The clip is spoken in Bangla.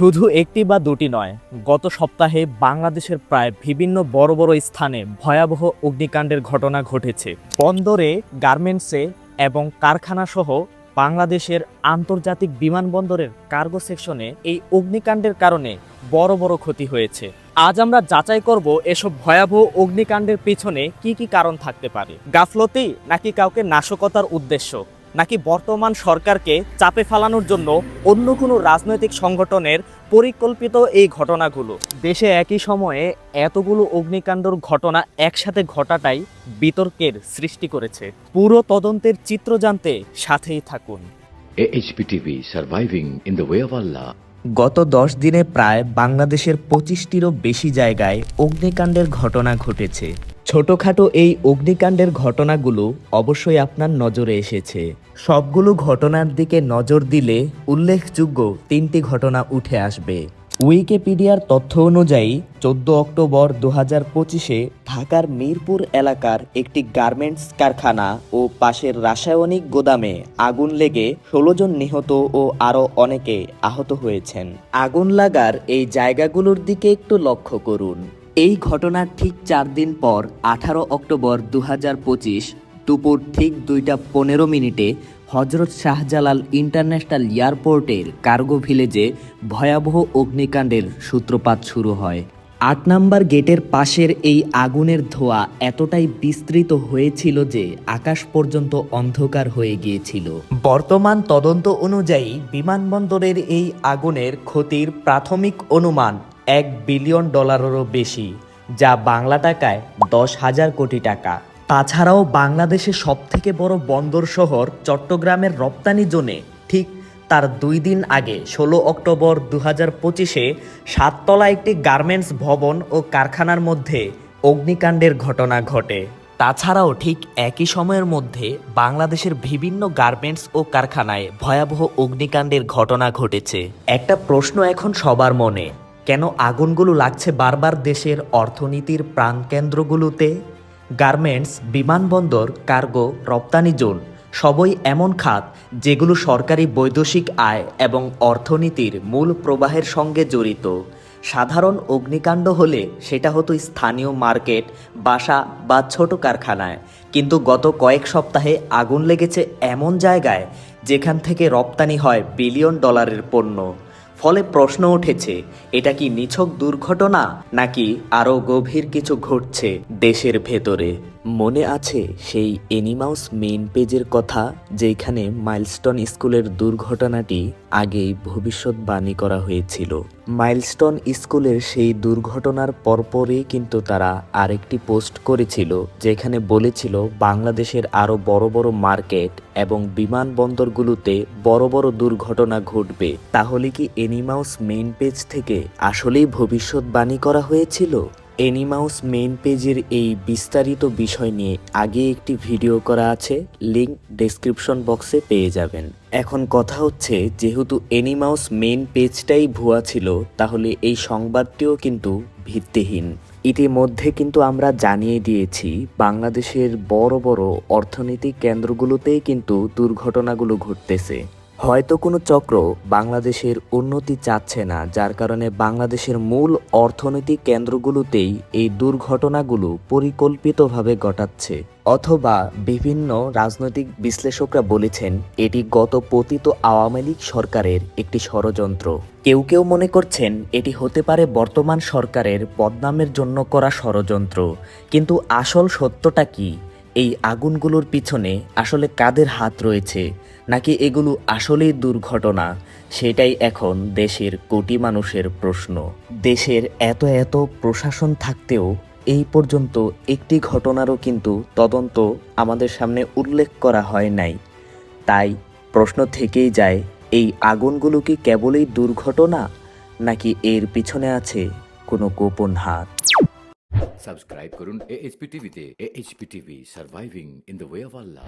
শুধু একটি বা দুটি নয়, গত সপ্তাহে বাংলাদেশের প্রায় বিভিন্ন বড় বড় স্থানে ভয়াবহ অগ্নিকাণ্ডের ঘটনা ঘটেছে। বন্দরে গার্মেন্টসে এবং কারখানাসহ বাংলাদেশের আন্তর্জাতিক বিমানবন্দরের কার্গো সেকশনে এই অগ্নিকাণ্ডের কারণে বড় বড় ক্ষতি হয়েছে। আজ আমরা যাচাই করব এসব ভয়াবহ অগ্নিকাণ্ডের পিছনে কি কি কারণ থাকতে পারে। গাফলতি নাকি কাউকে নাশকতার উদ্দেশ্য? নাকি বর্তমান সরকারকে চাপে ফেলানোর জন্য অন্য কোনো রাজনৈতিক সংগঠনের পরিকল্পিত এই ঘটনাগুলো? দেশে একই সময়ে এতগুলো অগ্নিকাণ্ডর ঘটনা একসাথে ঘটাটাই বিতর্কের সৃষ্টি করেছে। পুরো তদন্তের চিত্র জানতে সাথেই থাকুন. গত দশ দিনে প্রায় বাংলাদেশের পঁচিশটিরও বেশি জায়গায় অগ্নিকাণ্ডের ঘটনা ঘটেছে। ছোটখাটো এই অগ্নিকাণ্ডের ঘটনাগুলো অবশ্যই আপনার নজরে এসেছে। সবগুলো ঘটনার দিকে নজর দিলে উল্লেখযোগ্য তিনটি ঘটনা উঠে আসবে। উইকিপিডিয়ার তথ্য অনুযায়ী, চোদ্দ অক্টোবর দু হাজার পঁচিশে ঢাকার মিরপুর এলাকার একটি গার্মেন্টস কারখানা ও পাশের রাসায়নিক গোদামে আগুন লেগে ষোলো জন নিহত ও আরও অনেকে আহত হয়েছেন। আগুন লাগার এই জায়গাগুলোর দিকে একটু লক্ষ্য করুন। এই ঘটনার ঠিক চার দিন পর, আঠারো অক্টোবর দু পঁচিশ দুপুর ঠিক দুইটা পনেরো মিনিটে হজরত শাহজালাল ইন্টারন্যাশনাল এয়ারপোর্টের কার্গো ভিলেজে ভয়াবহ অগ্নিকাণ্ডের সূত্রপাত শুরু হয়। আট নাম্বার গেটের পাশের এই আগুনের ধোঁয়া এতটাই বিস্তৃত হয়েছিল যে আকাশ পর্যন্ত অন্ধকার হয়ে গিয়েছিল। বর্তমান তদন্ত অনুযায়ী বিমানবন্দরের এই আগুনের ক্ষতির প্রাথমিক অনুমান এক বিলিয়ন ডলারেরও বেশি, যা বাংলা টাকায় দশ হাজার কোটি টাকা। তাছাড়াও বাংলাদেশের সবথেকে বড় বন্দর শহর চট্টগ্রামের রপ্তানি জোনে, ঠিক তার দুই দিন আগে, ষোলো অক্টোবর দু হাজার পঁচিশে সাততলা একটি গার্মেন্টস ভবন ও কারখানার মধ্যে অগ্নিকাণ্ডের ঘটনা ঘটে। তাছাড়াও ঠিক একই সময়ের মধ্যে বাংলাদেশের বিভিন্ন গার্মেন্টস ও কারখানায় ভয়াবহ অগ্নিকাণ্ডের ঘটনা ঘটেছে। একটা প্রশ্ন এখন সবার মনে কেন আগুনগুলো লাগছে বারবার দেশের অর্থনীতির প্রাণকেন্দ্রগুলোতে? গার্মেন্টস, বিমানবন্দর, কার্গো, রপ্তানি জোন, সবই এমন খাত যেগুলো সরকারি বৈদেশিক আয় এবং অর্থনীতির মূল প্রবাহের সঙ্গে জড়িত। সাধারণ অগ্নিকাণ্ড হলে সেটা হতো স্থানীয় মার্কেট, বাসা বা ছোট কারখানায়। কিন্তু গত কয়েক সপ্তাহে আগুন লেগেছে এমন জায়গায় যেখান থেকে রপ্তানি হয় বিলিয়ন ডলারের পণ্য। ফলে প্রশ্ন উঠেছে এটা কি নিছক দুর্ঘটনা নাকি আরও গভীর কিছু ঘটছে দেশের ভেতরে? মনে আছে সেই এনিমাউস মেইন পেজের কথা যেখানে মাইলস্টোন স্কুলের দুর্ঘটনাটি আগেই ভবিষ্যৎবাণী করা হয়েছিল। মাইলস্টোন স্কুলের সেই দুর্ঘটনার পরপরই কিন্তু তারা আরেকটি পোস্ট করেছিল, যেখানে বলেছিল বাংলাদেশের আরও বড় বড় মার্কেট এবং বিমানবন্দরগুলোতে বড় বড় দুর্ঘটনা ঘটবে। তাহলে কি এনিমাউস মেইন পেজ থেকে আসলেই ভবিষ্যৎবাণী করা হয়েছিল? এনিমাউস মেইন পেজের এই বিস্তারিত বিষয় নিয়ে আগে একটি ভিডিও করা আছে লিংক ডেসক্রিপশন বক্সে পেয়ে যাবেন। এখন কথা হচ্ছে, যেহেতু এনিমাউস মেইন পেজটাই ভুয়া ছিল, তাহলে এই সংবাদটিও কিন্তু ভিত্তিহীন। ইতিমধ্যে কিন্তু আমরা জানিয়ে দিয়েছি, বাংলাদেশের বড় বড় অর্থনৈতিক কেন্দ্রগুলোতেই কিন্তু দুর্ঘটনাগুলো ঘটতেছে। হয়তো কোনো চক্র বাংলাদেশের উন্নতি চাচ্ছে না, যার কারণে বাংলাদেশের মূল অর্থনৈতিক কেন্দ্রগুলোতেই এই দুর্ঘটনাগুলো পরিকল্পিতভাবে ঘটাচ্ছে। অথবা বিভিন্ন রাজনৈতিক বিশ্লেষকরা বলেছেন, এটি গত পতিত আওয়ামী লীগ সরকারের একটি ষড়যন্ত্র। কেউ কেউ মনে করছেন, এটি হতে পারে বর্তমান সরকারের বদনামের জন্য করা ষড়যন্ত্র। কিন্তু আসল সত্যটা কি? এই আগুনগুলোর পিছনে আসলে কাদের হাত রয়েছে? নাকি এগুলো আসলেই দুর্ঘটনা? সেটাই এখন দেশের কোটি মানুষের প্রশ্ন। দেশের এত এত প্রশাসন থাকতেও এই পর্যন্ত একটি ঘটনারও কিন্তু তদন্ত আমাদের সামনে উল্লেখ করা হয় নাই। তাই প্রশ্ন থেকেই যায়, এই আগুনগুলো কি কেবলই দুর্ঘটনা, নাকি এর পিছনে আছে কোনো গোপন হাত? সাবস্ক্রাইব করুন AHP টিভিতে AHP TV surviving in the way of Allah